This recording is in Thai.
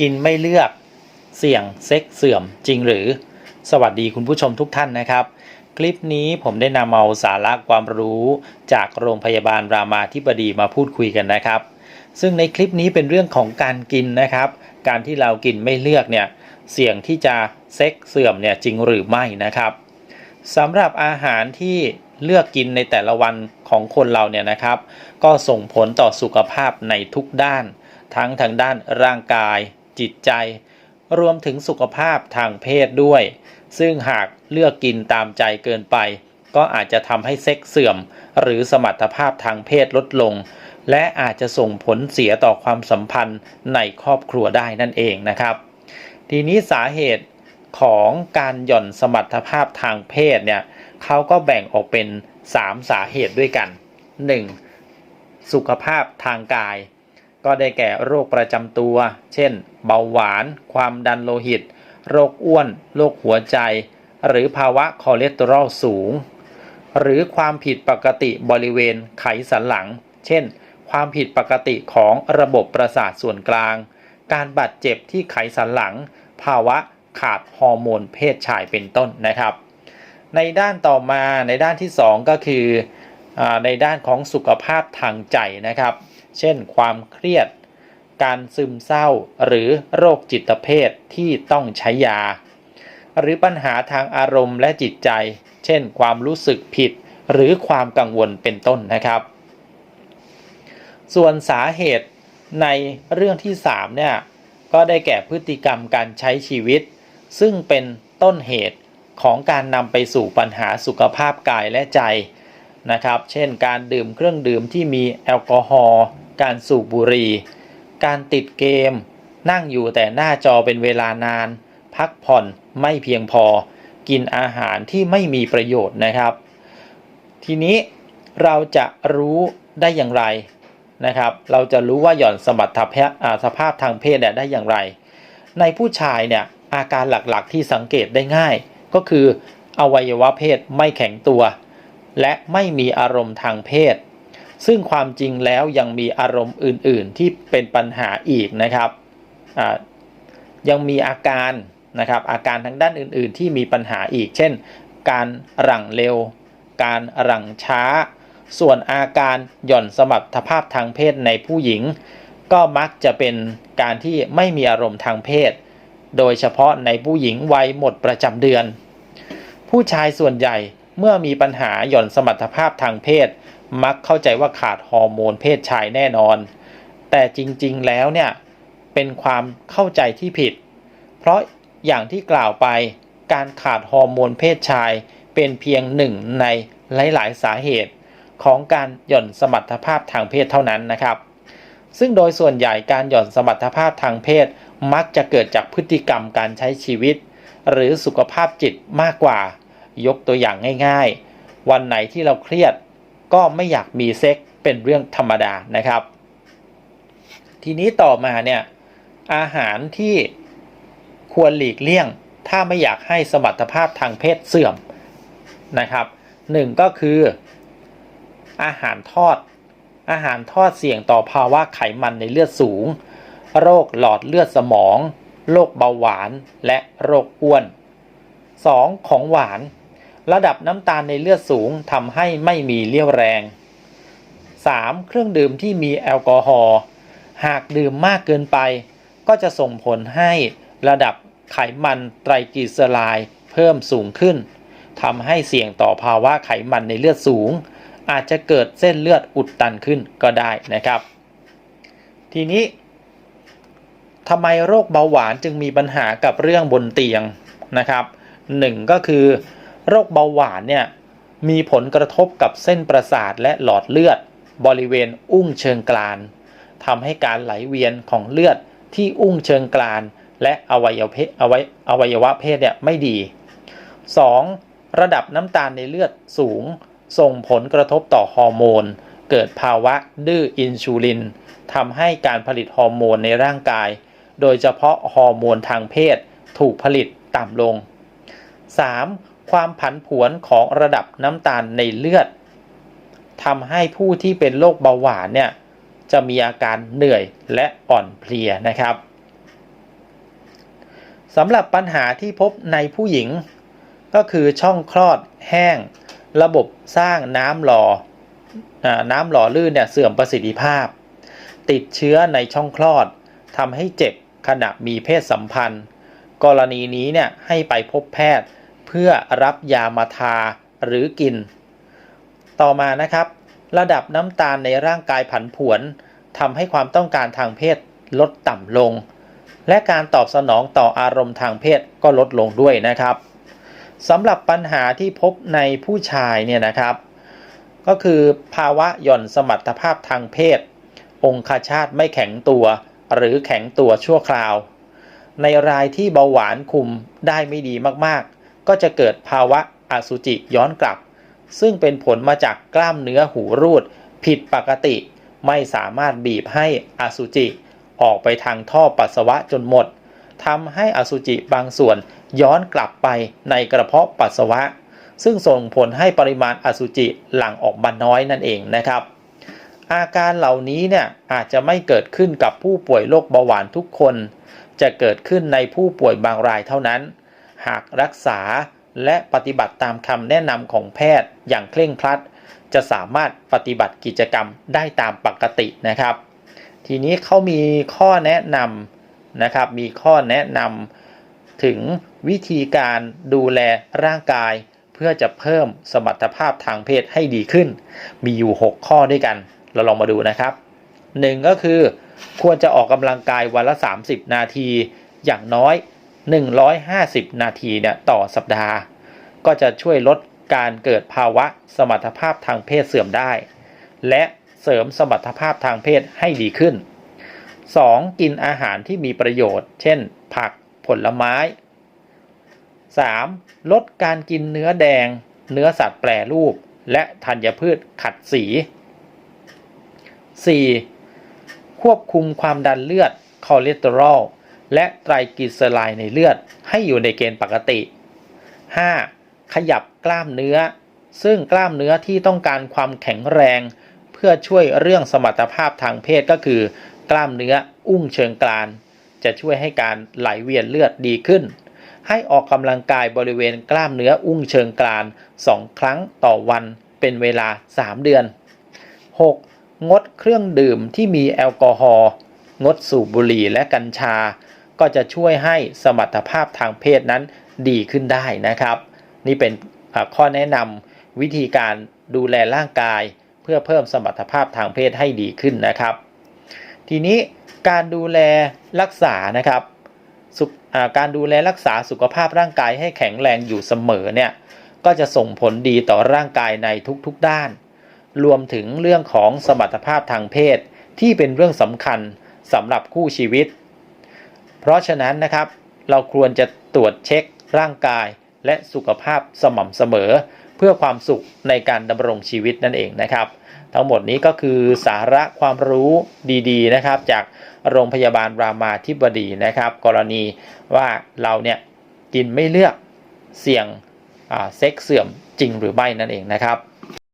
กินไม่เลือกเสี่ยงเซ็กเสื่อมจริงหรือ สวัสดีคุณผู้ชมทุกท่านนะครับ คลิปนี้ผมได้นำเอาสาระความรู้จากโรงพยาบาลรามาธิบดีมาพูดคุยกันนะครับ ซึ่งในคลิปนี้เป็นเรื่องของการกินนะครับ การที่เรากินไม่เลือกเนี่ยเสี่ยงที่จะเซ็กเสื่อมเนี่ยจริงหรือไม่นะครับสำหรับอาหารที่เลือกกินในแต่ละวันของคนเราเนี่ยนะครับ ก็ส่งผลต่อสุขภาพในทุกด้าน ทั้งทางด้านร่างกาย จิตใจ รวมถึงสุขภาพทางเพศด้วย ซึ่งหากเลือกกินตามใจเกินไป ก็อาจจะทำให้เซ็กเสื่อม หรือสมรรถภาพทางเพศลดลง และอาจจะส่งผลเสียต่อความสัมพันธ์ในครอบครัวได้นั่นเองนะครับ ทีนี้สาเหตุของการหย่อนสมรรถภาพทางเพศเนี่ยเขาก็แบ่งออกเป็น 3 สาเหตุด้วยกัน 1. สุขภาพทางกาย ก็ได้แก่โรคประจำตัว เช่น เบาหวาน ความดันโลหิต โรคอ้วน โรคหัวใจ หรือภาวะคอเลสเตอรอลสูง หรือความผิดปกติบริเวณไขสันหลัง เช่น ความผิดปกติของระบบประสาทส่วนกลาง การบาดเจ็บที่ไขสันหลัง ภาวะขาดฮอร์โมนเพศชายเป็นต้นนะครับ ในด้านต่อมาในด้านที่ 2 ก็คือในด้านของสุขภาพทางใจนะครับ เช่น ความเครียด การซึมเศร้าหรือโรคจิตเภทที่ต้องใช้ยา หรือปัญหาทางอารมณ์และจิตใจ เช่น ความรู้สึกผิด หรือความกังวลเป็นต้นนะครับ ส่วนสาเหตุในเรื่องที่3เนี่ยก็ได้แก่พฤติกรรมการใช้ชีวิต ซึ่งเป็นต้นเหตุของการนำไปสู่ปัญหาสุขภาพกายและใจนะครับ เช่นการดื่มเครื่องดื่มที่มีแอลกอฮอล์ การสูบบุหรี่ การติดเกม นั่งอยู่แต่หน้าจอเป็นเวลานาน พักผ่อนไม่เพียงพอ กินอาหารที่ไม่มีประโยชน์นะครับ ทีนี้เราจะรู้ได้อย่างไรนะครับ เราจะรู้ว่าหย่อนสมรรถภาพอ่าสภาพทางเพศเนี่ยได้อย่างไร ในผู้ชายเนี่ยอาการหลักๆที่สังเกตได้ง่าย ก็คืออวัยวะเพศไม่แข็งตัว และไม่มีอารมณ์ทางเพศ ซึ่งความจริงแล้วยังมีอารมณ์อื่น ๆ ที่เป็นปัญหาอีกนะครับยังมีอาการนะครับอาการทางด้านอื่น ๆ ที่มีปัญหาอีก เช่น การหลังเร็ว การหลังช้า ส่วนอาการหย่อนสมรรถภาพทางเพศในผู้หญิง ก็มักจะเป็นการที่ไม่มีอารมณ์ทางเพศ โดยเฉพาะในผู้หญิงวัยหมดประจำเดือน ผู้ชายส่วนใหญ่เมื่อมีปัญหาหย่อนสมรรถภาพทางเพศ มักเข้าใจว่าขาดฮอร์โมนเพศชายแน่นอน แต่จริงๆแล้วเนี่ยเป็นความเข้าใจที่ผิด เพราะอย่างที่กล่าวไปการขาดฮอร์โมนเพศชายเป็นเพียงหนึ่งในหลาย ๆ สาเหตุของการหย่อนสมรรถภาพทางเพศเท่านั้นนะครับ ซึ่งโดยส่วนใหญ่การหย่อนสมรรถภาพทางเพศมักจะเกิดจากพฤติกรรมการใช้ชีวิต หรือสุขภาพจิตมากกว่า ยกตัวอย่างง่าย ๆ วันไหนที่เราเครียด ก็ไม่อยากมีเซ็กเป็นเรื่องธรรมดานะครับ ทีนี้ต่อมาเนี่ยอาหารที่ควรหลีกเลี่ยง ถ้าไม่อยากให้สมรรถภาพทางเพศเสื่อมนะครับหนึ่งก็คืออาหารทอด อาหารทอดเสี่ยงต่อภาวะไขมันในเลือดสูง โรคหลอดเลือดสมอง โรคเบาหวานและโรคอ้วน 2. ของหวาน ระดับน้ำตาลในเลือดสูงทำให้ไม่มีเลี่ยวแรง 3. เครื่องดื่มที่มีแอลกอฮอล์หากดื่มมากเกินไป ก็จะส่งผลให้ระดับไขมันไตรกลีเซอไรด์เพิ่มสูงขึ้นทำให้เสี่ยงต่อภาวะไขมันในเลือดสูง อาจจะเกิดเส้นเลือดอุดตันขึ้นก็ได้นะครับ ทีนี้ทำไมโรคเบาหวานจึงมีปัญหากับเรื่องบนเตียงนะครับหนึ่งก็คือ โรคเบาหวานเนี่ยมีผลกระทบกับเส้นประสาทและหลอดเลือด บริเวณอุ้งเชิงกรานทำให้การไหลเวียนของเลือดที่อุ้งเชิงกรานและอวัยวะเพศอวัยอวัยวะเพศเนี่ยไม่ดี 2. ระดับน้ำตาลในเลือดสูง ส่งผลกระทบต่อฮอร์โมน เกิดภาวะดื้ออินซูลินทำให้การผลิตฮอร์โมนในร่างกาย โดยเฉพาะฮอร์โมนทางเพศถูกผลิตต่ำลง 3. ความผันผวนของระดับน้ำตาลในเลือดทำให้ผู้ที่เป็นโรคเบาหวานเนี่ยจะมีอาการเหนื่อยและอ่อนเพลียนะครับสำหรับปัญหาที่พบในผู้หญิง ก็คือช่องคลอดแห้ง ระบบสร้างน้ำหล่อน้ำหล่อลื่นเนี่ยเสื่อมประสิทธิภาพ ติดเชื้อในช่องคลอดทำให้เจ็บขณะมีเพศสัมพันธ์ กรณีนี้เนี่ยให้ไปพบแพทย์ พื่อรับยามาทาหรือกิน ต่อมานะครับ ระดับน้ำตาลในร่างกายผันผวนทำให้ความต้องการทางเพศลดต่ำลง และการตอบสนองต่ออารมณ์ทางเพศก็ลดลงด้วยนะครับสำหรับปัญหาที่พบในผู้ชายเนี่ยนะครับ ก็คือภาวะหย่อนสมรรถภาพทางเพศ องคชาตไม่แข็งตัวหรือแข็งตัวชั่วคราว ในรายที่เบาหวานคุมได้ไม่ดีมากๆ ก็จะเกิดภาวะอสุจิย้อนกลับ ซึ่งเป็นผลมาจากกล้ามเนื้อหูรูด ผิดปกติ ไม่สามารถบีบให้อสุจิ ออกไปทางท่อปัสสาวะจนหมดทำให้อสุจิบางส่วนย้อนกลับไปในกระเพาะปัสสาวะ ซึ่งส่งผลให้ปริมาณอสุจิหลั่งออกมาน้อยนั่นเองนะครับ อาการเหล่านี้เนี่ยอาจจะไม่เกิดขึ้นกับผู้ป่วยโรคเบาหวานทุกคน จะเกิดขึ้นในผู้ป่วยบางรายเท่านั้น หากรักษาและปฏิบัติตามคำแนะนำของแพทย์อย่างเคร่งครัด จะสามารถปฏิบัติกิจกรรมได้ตามปกตินะครับ ทีนี้เขามีข้อแนะนำนะครับ มีข้อแนะนำถึงวิธีการดูแลร่างกาย เพื่อจะเพิ่มสมรรถภาพทางเพศให้ดีขึ้น มีอยู่ 6 ข้อด้วยกัน เราลองมาดูนะครับ 1 ก็คือ ควรจะออกกำลังกายวันละ 30 นาทีอย่างน้อย 150 นาทีเนี่ยต่อสัปดาห์ ก็จะช่วยลดการเกิดภาวะสมรรถภาพทางเพศเสื่อมได้ และเสริมสมรรถภาพทางเพศให้ดีขึ้น 2. กินอาหารที่มีประโยชน์ เช่น ผักผลไม้ 3. ลดการกินเนื้อแดง เนื้อสัตว์แปรรูป และธัญพืชขัดสี 4. ควบคุมความดันเลือดคอเลสเตอรอล และไตรกลีเซอไรด์ในเลือดให้อยู่ในเกณฑ์ปกติ 5. ขยับกล้ามเนื้อ ซึ่งกล้ามเนื้อที่ต้องการความแข็งแรง เพื่อช่วยเรื่องสมรรถภาพทางเพศก็คือ กล้ามเนื้ออุ้งเชิงกรานจะช่วยให้การไหลเวียนเลือดดีขึ้น ให้ออกกำลังกายบริเวณกล้ามเนื้ออุ้งเชิงกราน2 ครั้งต่อวันเป็นเวลา 3 เดือน 6. งดเครื่องดื่มที่มีแอลกอฮอล์งดสูบบุหรี่และกัญชา ก็จะช่วยให้สมรรถภาพทางเพศนั้นดีขึ้นได้นะครับ นี่เป็นข้อแนะนำวิธีการดูแลร่างกาย เพื่อเพิ่มสมรรถภาพทางเพศให้ดีขึ้นนะครับ ทีนี้การดูแลรักษานะครับการดูแลรักษาสุขภาพร่างกายให้แข็งแรงอยู่เสมอเนี่ยก็จะส่งผลดีต่อร่างกายในทุกๆด้าน รวมถึงเรื่องของสมรรถภาพทางเพศที่เป็นเรื่องสำคัญสำหรับคู่ชีวิต เพราะฉะนั้นนะครับ เราควรจะตรวจเช็คร่างกายและสุขภาพสม่ำเสมอ เพื่อความสุขในการดำรงชีวิตนั่นเองนะครับ ทั้งหมดนี้ก็คือสาระความรู้ดีๆนะครับ จากโรงพยาบาลรามาธิบดีนะครับ กรณีว่าเราเนี่ยกินไม่เลือกเสี่ยงเซ็กเสื่อมจริงหรือไม่นั่นเองนะครับ